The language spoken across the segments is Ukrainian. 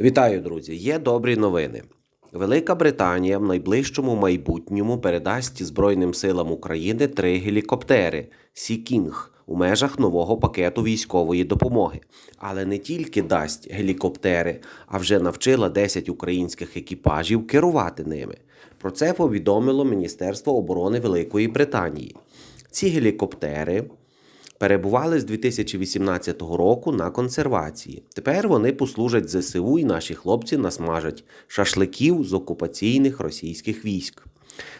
Вітаю, друзі! Є добрі новини. Велика Британія в найближчому майбутньому передасть Збройним силам України три гелікоптери Сі Кінг у межах нового пакету військової допомоги. Але не тільки дасть гелікоптери, а вже навчила 10 українських екіпажів керувати ними. Про це повідомило Міністерство оборони Великої Британії. Ці гелікоптери перебували з 2018 року на консервації. Тепер вони послужать ЗСУ і наші хлопці насмажать шашликів з окупаційних російських військ.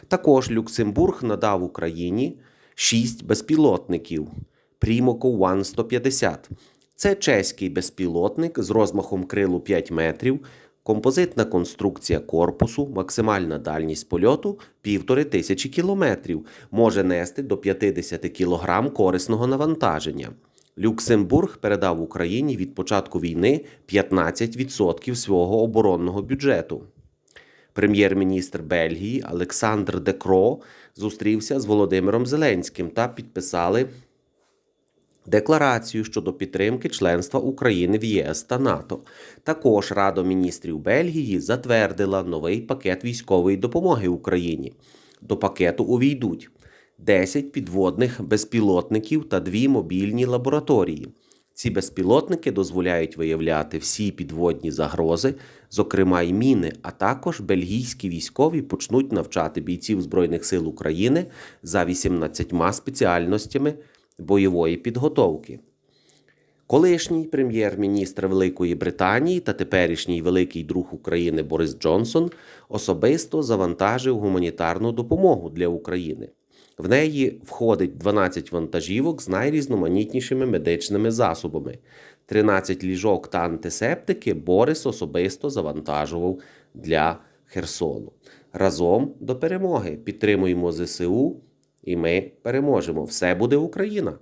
Також Люксембург надав Україні 6 безпілотників Primoco One 150. Це чеський безпілотник з розмахом крилу 5 метрів, композитна конструкція корпусу, максимальна дальність польоту 1500 кілометрів, може нести до 50 кг корисного навантаження. Люксембург передав Україні від початку війни 15% свого оборонного бюджету. Прем'єр-міністр Бельгії Олександр Декро зустрівся з Володимиром Зеленським та підписали декларацію щодо підтримки членства України в ЄС та НАТО. Також Рада міністрів Бельгії затвердила новий пакет військової допомоги Україні. До пакету увійдуть 10 підводних безпілотників та дві мобільні лабораторії. Ці безпілотники дозволяють виявляти всі підводні загрози, зокрема й міни, а також бельгійські військові почнуть навчати бійців Збройних сил України за 18 спеціальностями бойової підготовки. Колишній прем'єр-міністр Великої Британії та теперішній великий друг України Борис Джонсон особисто завантажив гуманітарну допомогу для України. В неї входить 12 вантажівок з найрізноманітнішими медичними засобами. 13 ліжок та антисептики Борис особисто завантажував для Херсону. Разом до перемоги підтримуємо ЗСУ, і ми переможемо. Все буде Україна!